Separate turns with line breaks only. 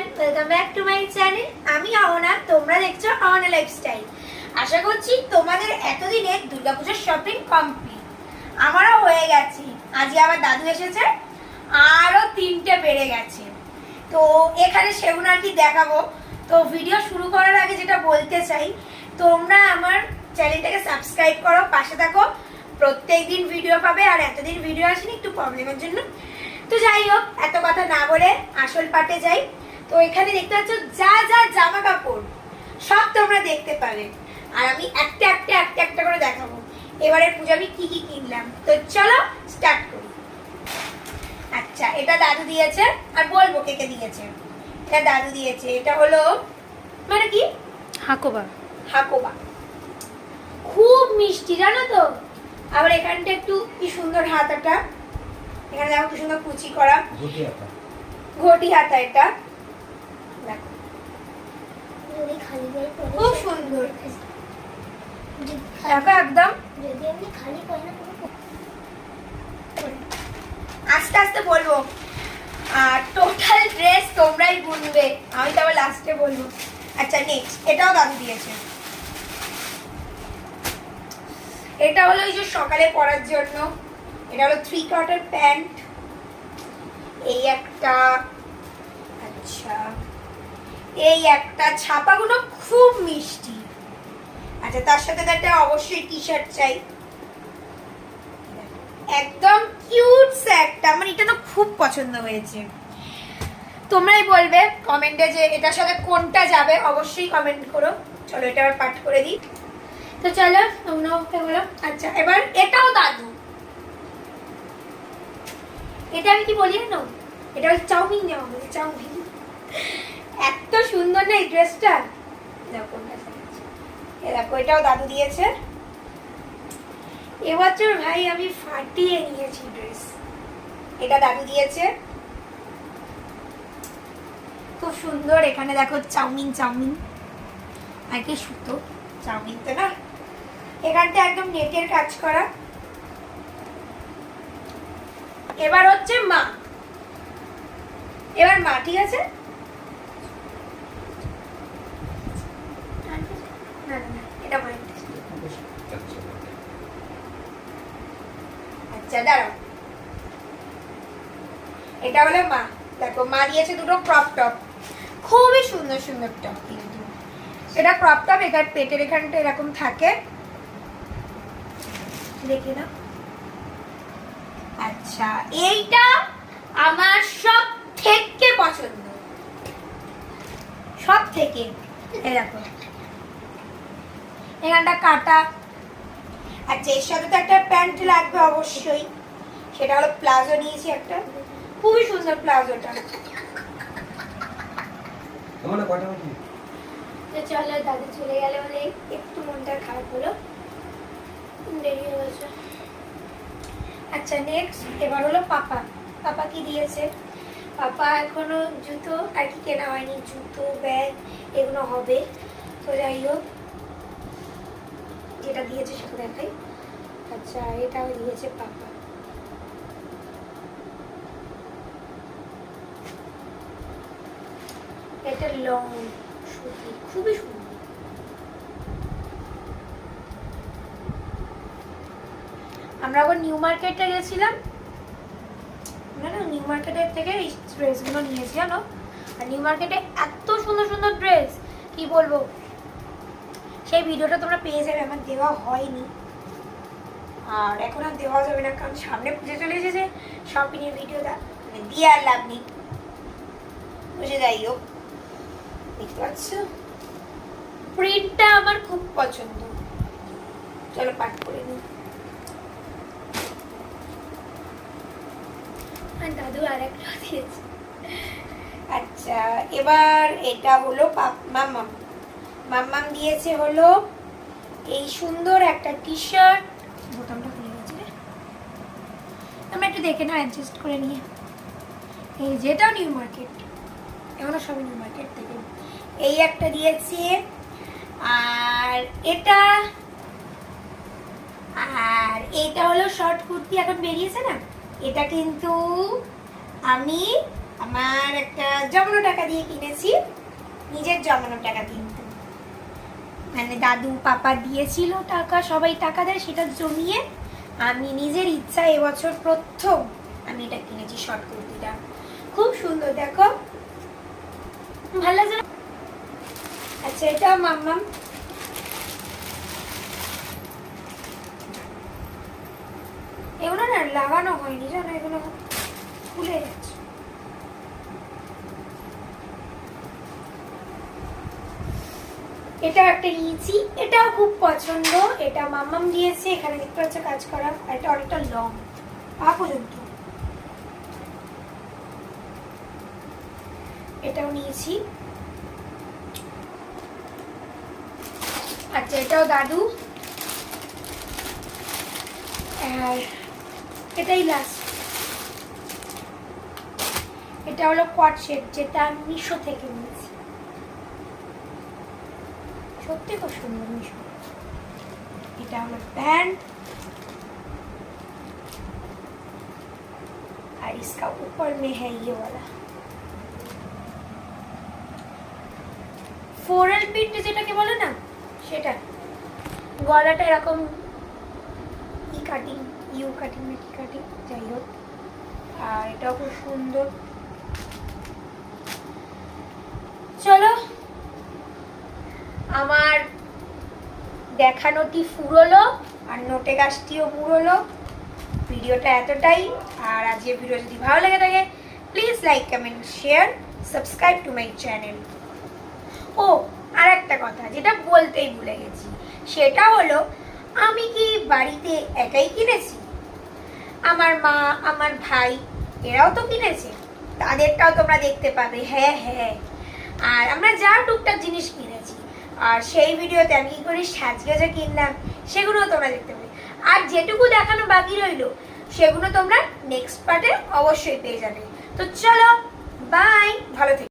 Everyone welcome back to my channel আমি অহনা, তোমরা দেখছ অহনা লাইফস্টাইল আশা করছি তোমাদের এতদিনে দুর্গাপূজার শপিং কমপ্লিট আমারও হয়ে গেছে। আজকে আবার দাদু এসেছে। আরও তিনটে বেড়ে গেছে। তো এখানে সেগুলো আর কি দেখাবো। তো ভিডিও শুরু করার আগে যেটা বলতে চাই, তোমরা আমার চ্যানেলটাকে সাবস্ক্রাইব করো, পাশে থাকো। প্রত্যেক দিন ভিডিও পাবে আর এতদিন ভিডিও আসেনি, একটু প্রবলেমের জন্য। তো যাই হোক, এত কথা না বলে আসল পাটে যাই। তো এখানে দেখতে পাচ্ছ যা যা জামা কাপড় সব তোমরা দেখতে পাবে। আর আমি একটা একটা একটা একটা করে দেখাবো। এবারে পুজো আমি কি কি কিনলাম? তো চলো স্টার্ট করি। আচ্ছা এটা দাদু দিয়েছে আর বলব কে কে দিয়েছে। এটা দাদু দিয়েছে এটা হলো মানে কি?
হাকোবা।
হাকোবা। খুব মিষ্টি জানো তো? আবার এখানটা একটু কি সুন্দর হাতাটা। এখানে দেখো কি সুন্দর কুচি করা।
ঘটি
হাতা এটা।
যদি খালি পরে
খুব সুন্দর। দেখো একদম।
যদি এমনি খালি পাই না
আস্তে আস্তে বলব। আর টোটাল ড্রেস তোমরাই গুনবে আমি তো আবার লাস্টে বলব। আচ্ছা নেক্সট এটাও দাদু দিয়েছে। এটা হলো এই যে সকালে পরার জন্য। এটা হলো থ্রি কোয়ার্টার প্যান্ট এই একটা আচ্ছা। এই একটা ছাপাগুলো খুব মিষ্টি। আচ্ছা তার সাথে তো একটা অবশ্যই টি শার্ট চাই। একদম কিউট একটা আমার এটা তো খুব পছন্দ হয়েছে। তোমরাই বলবে কমেন্টে যে এটার সাথে কোনটা যাবে, অবশ্যই কমেন্ট করো। চলো, এটা আবার পাঠ করে দিই। তো চলো, তোমরা ওকে বলো। আচ্ছা এবার এটাও দাদু। এটা আমি কি বলি না এটা চাউমিন নেওয়া হবে, চাউমিন। এত সুন্দর না এই ড্রেসটা? দেখো দেখো, এটাও দাদু দিয়েছে। এবছর ভাই আমি ফাটিয়ে নিয়েছি ড্রেস। এটা দাদু দিয়েছে। খুব সুন্দর, এখানে দেখো চাউমিন চাউমিন। আর কি সুতো, চাউমিন তো না? এখানটা একদম নেটের কাজ করা। এবার হচ্ছে মা। এবার মা, ঠিক আছে না না না এটা মায়ের আচ্ছা দাঁড়াও। এটা হলো মা। দেখো, মা দিয়েছে দুটো ক্রপ টপ খুবই সুন্দর সুন্দর টপ কিন্তু। এটা ক্রপ টপ এখান পেটের এখানটা এরকম থাকে। দেখে না আচ্ছা এইটা আমার সব থেকে পছন্দ। সব থেকে এরকম। এখানটা কাটা আচ্ছা এর সাথে তো একটা প্যান্ট লাগবে অবশ্যই। সেটা হলো প্লাজো নিয়েছি একটা। খুবই সুন্দর প্লাজোটা। তো চলো দাদু চলে গেলে বলে একটু মনটা খারাপ হলো। দেরি হয়ে গেছে। আচ্ছা নেক্সট এবার হলো পাপা। পাপা কি দিয়েছে? পাপা এখনও জুতো আর কি কেনা হয়নি জুতো ব্যাগ এগুলো হবে। তো যাই হোক যেটা দিয়েছে সেটা দেখাই। আচ্ছা এটাও দিয়েছে পাপা। এটা লং, সুতি, খুবই সুন্দর। আমরা আবার নিউ মার্কেটে গেছিলাম। না নিউ মার্কেটের থেকে এই ড্রেসগুলো নিয়েছি, জানো? আর নিউ মার্কেটে এত সুন্দর সুন্দর ড্রেস কি বলব? সেই ভিডিওটা তোমরা পেয়ে যাবে আমার দেওয়া হয়নি। আর এখন আর দেওয়া যাবে না কারণ সামনে পুজো চলে এসেছে শপিং এর ভিডিওটা মানে দিয়ে আর লাভ নেই। বুঝে যাই হোক। দেখতে পাচ্ছ? প্রিন্টটা আমার খুব পছন্দ। চলো পাঠ করে নিই। আর দাদু আর একটা দিয়েছে। আচ্ছা এবার এটা হলো পাপ- মাম্মাম। মাম্মাম দিয়েছে হলো এই সুন্দর একটা টি শার্ট বোতামটা খুলে গেছে। আমরা একটু দেখে না অ্যাডজাস্ট করে নিয়ে। এই যেটাও নিউ মার্কেট এগুলো সবই নিউ মার্কেট থেকে। এই একটা দিয়েছে। আর এটা আর এটা হলো শর্ট কুর্তি, এখন বেরিয়েছে না? এটা কিন্তু আমি আমার একটা জমানো টাকা দিয়ে কিনেছি। নিজের জমানো টাকা কিন্তু মানে দাদু পাপা দিয়েছিল টাকা, সবাই টাকা দেয়, সেটা জমিয়ে আমি নিজের ইচ্ছা এবছর প্রথম আমি এটা কিনেছি শর্ট কুর্তিটা। খুব সুন্দর, দেখো। ভালো লাগছে আচ্ছা এটা মাম্মাম। এগুলো না লাগানো হয়নি, জানো? এগুলো খুলে যাচ্ছে। এটা একটা নিয়েছি এটাও খুব পছন্দ। এটা মাম্মাম দিয়েছে, এখানে দেখতে পাচ্ছ কাজ করা। এটা অনেকটা লং পা পর্যন্ত। এটাও নিয়েছি আচ্ছা এটাও দাদু। আর এটাই লাস্ট এটা হলো কোয়াড সেট যেটা মিশো থেকে নিয়েছি সত্যি খুব সুন্দর মিশো এটা হলো প্যান্ট और इसका ऊपर में है ये वाला ফোরাল প্রিন্ট যেটাকে বলে না সেটা গলাটা এরকম ই কাটিং ইউ কাটিং না কি কাটিং যাই হোক আর এটাও খুব সুন্দর চলো আমার দেখানোটি ফুরলো আর নোটে গাছটিও মুড়লো ভিডিওটা এতটাই। আর আজকের ভিডিও যদি ভালো লেগে থাকে please like comment share subscribe to my channel ও আর একটা কথা যেটা বলতেই ভুলে গেছি। সেটা হলো, আমি কি বাড়িতে একাই কিনেছি? আমার মা, আমার ভাই, এরাও তো কিনেছে। তাদেরটাও তোমরা দেখতে পাবে। হ্যাঁ হ্যাঁ। আর আমরা যা টুকটাক জিনিস কিনেছি আর সেই ভিডিওতে আমি কি করে সাজগোজা কিনলাম, সেগুলোও তোমরা দেখতে পাবে। আর যেটুকু দেখানো বাকি রইল, সেগুলো তোমরা নেক্সট পার্টে অবশ্যই পেয়ে যাবে। তো চলো বাই ভালো থেকো।